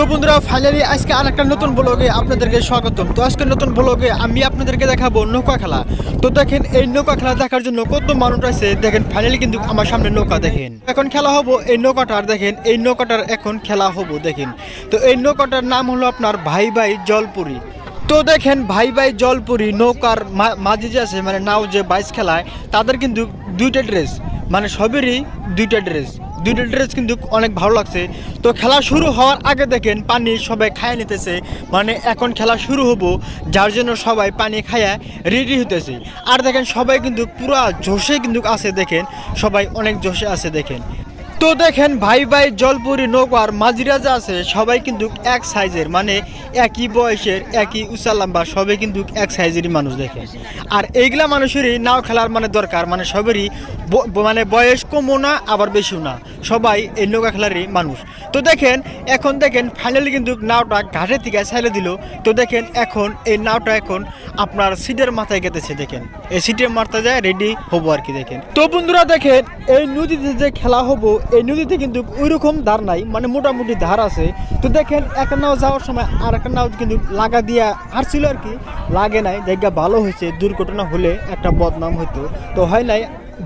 তো বন্ধুরা ফাইনালি আজকে আর একটা নতুন ব্লগে আপনাদেরকে স্বাগতম। তো আজকে নতুন ব্লগে আমি আপনাদেরকে দেখাবো নৌকা খেলা। তো দেখেন, এই নৌকা খেলা দেখার জন্য কত মানুষ আছে। দেখেন ফাইনালি কিন্তু আমার সামনে নৌকা, দেখেন। এখন খেলা হব এই নৌকাটার, দেখেন, এই নৌকাটার এখন খেলা হব, দেখেন। তো এই নৌকাটার নাম হলো আপনার ভাই ভাই জলপুরি। তো দেখেন, ভাই ভাই জলপুরি নৌকার মাঝে যে আছে মানে নাও যে বাইস খেলায়, তাদের কিন্তু দুইটা ড্রেস মানে সবেরই দুইটা ড্রেস দুইটা ড্রেস কিন্তু অনেক ভালো লাগছে। তো খেলা শুরু হওয়ার আগে দেখেন পানি সবাই খায় নিতেছে। মানে এখন খেলা শুরু হব, যার জন্য সবাই পানি খায়া রেডি হতেছে আর দেখেন সবাই কিন্তু পুরা জোশে কিন্তু আছে দেখেন। সবাই অনেক জোশে আছে দেখেন। তো দেখেন ভাই ভাই জলপুরি নৌকার মাঝিরা যা আছে, সবাই কিন্তু এক সাইজের মানে একই বয়সের, একই উঁচা লম্বা, সবাই কিন্তু এক সাইজেরই মানুষ দেখে। আর এইগুলা মানুষেরই নাও খেলার মানে দরকার মানে সবেরই মানে বয়স কমও না, আবার বেশিও না। সবাই এই নৌকা খেলারই মানুষ। তো দেখেন, এখন দেখেন ফাইনালি কিন্তু নাওটা ঘাটের থেকে ছাইলে দিল। তো দেখেন এখন এই নাওটা এখন আপনার সিটের মাথায় গেতেছে দেখেন। এই সিটের মাথায় যায় রেডি হব আর কি, দেখেন। তো বন্ধুরা দেখেন, এই নদীতে যে খেলা হব এই নদীতে কিন্তু ওইরকম ধার নাই মানে মোটামুটি ধার আছে। তো দেখেন, একটা নাও যাওয়ার সময় আর একটা নাও কিন্তু লাগা দিয়া হারছিল আর কি, লাগে নাই। জায়গা ভালো হয়েছে, দুর্ঘটনা হলে একটা বদনাম হইতো। তো হয় নাই,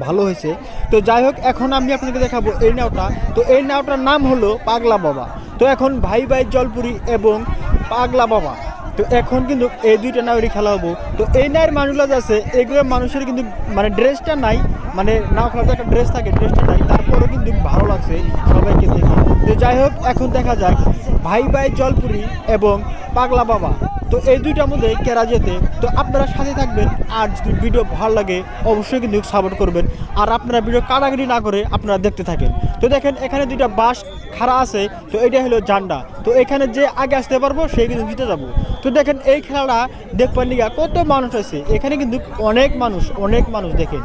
ভালো হয়েছে। তো যাই হোক, এখন আমি আপনাকে দেখাবো এই নাওটা। তো এই নাওটার নাম হলো পাগলা বাবা। তো এখন ভাই ভাই জলপুরি এবং পাগলা বাবা। তো এখন কিন্তু এই দুইটা নাওরই খেলা হব। তো এই নায়ের মানুষগুলো আছে, এগুলো মানুষের কিন্তু মানে ড্রেসটা নাই মানে না খেলাতে একটা ড্রেস থাকে ড্রেসটা নাই, তারপরেও কিন্তু ভালো লাগছে সবাইকে দেখে। তো যাই হোক, এখন দেখা যাক, ভাই ভাই জলপুরি এবং পাগলা বাবা। তো এই দুইটার মধ্যে কেরা যেতে তো আপনারা সাথে থাকবেন আর যদি ভিডিও ভালো লাগে, অবশ্যই কিন্তু সাপোর্ট করবেন। আর আপনারা ভিডিও কাটাকাটি না করে আপনারা দেখতে থাকেন। তো দেখেন, এখানে দুইটা বাস খাড়া আছে, তো এটা হলো জান্ডা। তো এখানে যে আগে আসতে পারব সেই কিন্তু জিতে যাব। তো দেখেন, এই খেলাটা দেখবার লিগা কত মানুষ আছে। এখানে কিন্তু অনেক মানুষ অনেক মানুষ দেখেন।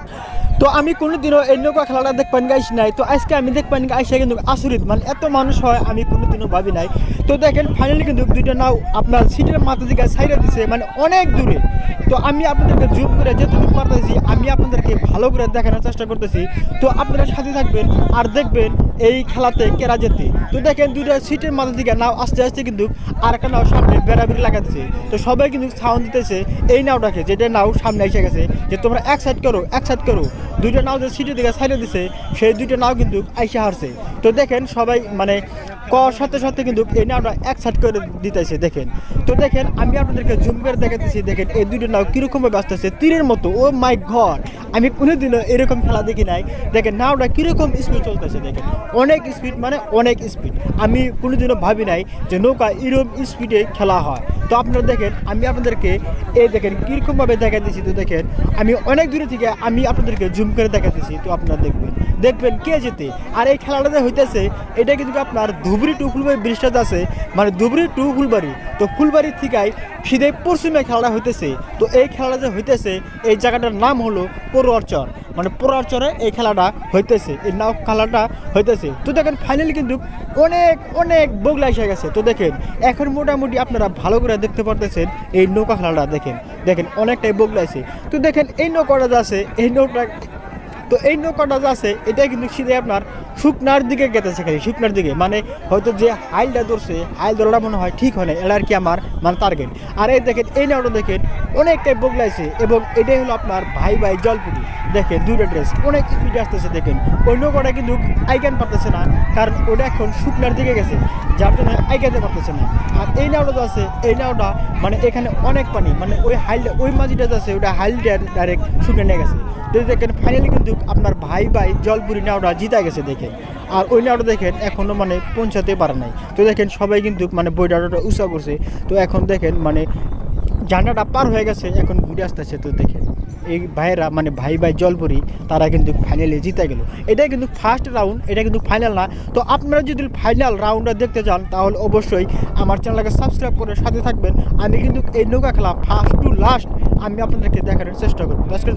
তো আমি কোনোদিনও এই নৌকা খেলাটা পান গাইছি নাই। তো আজকে আমি দেখ পান গাইছি কিন্তু আচরিত মানে এত মানুষ হয় আমি কোনোদিনও ভাবি নাই। তো দেখেন ফাইনালি কিন্তু দুইটা নাও আপনার সিটের মাথা দিকে সাইডে দিছে মানে অনেক দূরে। তো আমি আপনাদেরকে জুম করে যেটুকু পারতেছি, আমি আপনাদেরকে ভালো করে দেখানোর চেষ্টা করতেছি। তো আপনারা সাথে থাকবেন আর দেখবেন এই খেলাতে কেরা যেতে তো দেখেন দুটা সিটের মাথা দিকে নাও আস্তে আস্তে কিন্তু আর একটা নাও সামনে বেড়াবেড়ি লাগাচ্ছে তো সবাই কিন্তু সাউন্ড দিতেছে এই নাওটাকে, যেটা নাও সামনে এসে গেছে, যে তোমরা এক সাইড করো এক সাইড করো। দুইটা নাও যে সিটের দিকে সাইডে দিছে, সেই দুইটা নাও কিন্তু আইসা হারছে। তো দেখেন সবাই মানে কর সাথে সাথে কিন্তু এই নাওটা এক সাইড করে দিতেছে, দেখেন। তো দেখেন, আমি আপনাদেরকে জুম করে দেখাতেছি, দেখেন, এই দুইটা নাও কীরকম ভাবে আসতেছে, তীরের মতো, ও মাই ঘর আমি কোনোদিনও এরকম খেলা দেখি নাই। দেখেন, নাওটা কীরকম স্পিড চলতেছে, দেখেন। অনেক স্পিড মানে অনেক স্পিড আমি কোনোদিনও ভাবি নাই যে নৌকা এরকম স্পিডে খেলা হয়। তো আপনারা দেখেন, আমি আপনাদেরকে এই দেখেন কীরকমভাবে দেখাতেছি, তো দেখেন, আমি অনেক দূরে থেকে আমি আপনাদেরকে জুম করে দেখাতেছি, তো আপনারা দেখবেন। দেখবেন কে যেতে আর এই খেলাটা যে হইতেছে, এটা কিন্তু আপনার ধুবড়ি টু ফুলবাড়ি ব্রিজটা আছে। মানে ধুবড়ি টু ফুলবাড়ি। তো ফুলবাড়ির থেকেই সিধে পশ্চিমে খেলাটা হইতেছে। তো এই খেলাটা যে হইতেছে, এই জায়গাটার নাম হলো পড়ুয়ারচর মানে পড়ুয়ারচরে এই খেলাটা হইতেছে। এই নাও খেলাটা হইতেছে। তো দেখেন ফাইনালি কিন্তু অনেক অনেক বগলা এসে গেছে। তো দেখেন, এখন মোটামুটি আপনারা ভালো করে দেখতে পারতেছেন এই নৌকা খেলাটা। দেখেন দেখেন অনেকটাই বগলা আছে। তো দেখেন, এই নৌকাটা যে আছে, এই নৌকা তো এই নৌকাটা যে আছে এটা কিন্তু সিধে আপনার শুকনার দিকে গেতেছে খালি, শুকনার দিকে। মানে হয়তো যে হাইলটা ধরছে, হাইল ধরাটা মনে হয় ঠিক হয় না এটা আর কি আমার মানে টার্গেট আর এই দেখেন, এই নাওটা দেখেন অনেকটাই বগলাইছে এবং এটাই হলো আপনার ভাই ভাই জলপুরি। দেখেন দুটো ড্রেস অনেক স্পিডে আসতেছে, দেখেন। ওই নৌকাটা কিন্তু আইকান পারতেছে না, কারণ ওটা এখন শুকনার দিকে গেছে, যার জন্য আইকাতে পারতেছে না। আর এই নাওটা যে আছে, এই নাওটা মানে এখানে অনেক পানি মানে ওই হাইলটা ওই মাঝিটা আছে, ওটা হাইলটা ডাইরেক্ট শুকনে নিয়ে গেছে। তো দেখেন ফাইনালি কিন্তু আপনার ভাই ভাই জলপুরি নাওটা জিতা গেছে, দেখেন। আর ওই নাওটা দেখেন এখনও মানে পৌঁছাতে পারে নাই। তো দেখেন, সবাই কিন্তু মানে বইটাটা উৎসাহ করছে। তো এখন দেখেন মানে জানাটা পার হয়ে গেছে, এখন ঘুরে আসতেছে তো দেখে এই ভাইয়েরা মানে ভাই ভাই জলপুরি, তারা কিন্তু ফাইনালে জিতে গেল। এটাই কিন্তু ফার্স্ট রাউন্ড এটা কিন্তু ফাইনাল না। তো আপনারা যদি ফাইনাল রাউন্ডটা দেখতে চান, তাহলে অবশ্যই আমার চ্যানেলকে সাবস্ক্রাইব করে সাথে থাকবেন। আমি কিন্তু এই নৌকা খেলা ফার্স্ট টু লাস্ট আমি আপনাদেরকে দেখানোর চেষ্টা করব।